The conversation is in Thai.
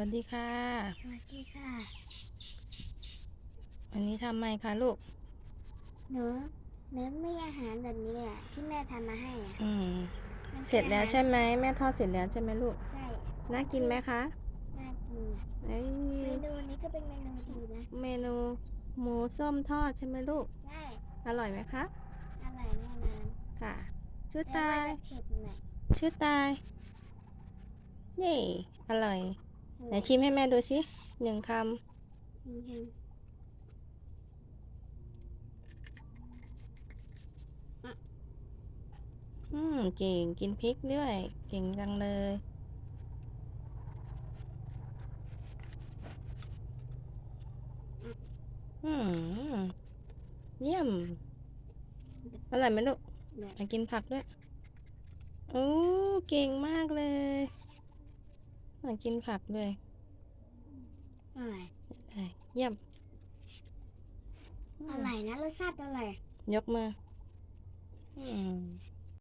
วัสดีค่ะ สวัสดีค่ะ วันนี้ทำไมคะลูก หนูหนูมีอาหารแบบนี้อะที่แม่ทำมาให้อะอืมมันเสร็จแล้วใช่อาหาไหมแม่ทอดเสร็จแล้วใช่ไหมลูก ใช่ น่ากินไหมคะ น่ากิน เอ้ยเมนูนี้ก็เป็นเมนูดีนะ เมนูหมูส้มทอดใช่ไหมลูก ใช่ อร่อยไหมคะ อร่อยแน่นอนค่ะ ชื่อแต่ตาว่ายจะเผ็ดหน่อยชื่อตาย นี่ อร่อย ไหนชิมให้แม่ดูสิหนึ่งคอืมอืมำอืม เก่ง กินพริกด้วย เก่งจังเลย อืม เยี่ยม อร่อยไหมลูกแบบมากินผักด้วย โอ้ เก่งมากเลย มากินผักด้วยอร่อยได้เยี่ยมอร่อยนะรสชาติอร่อยยกมือ อืม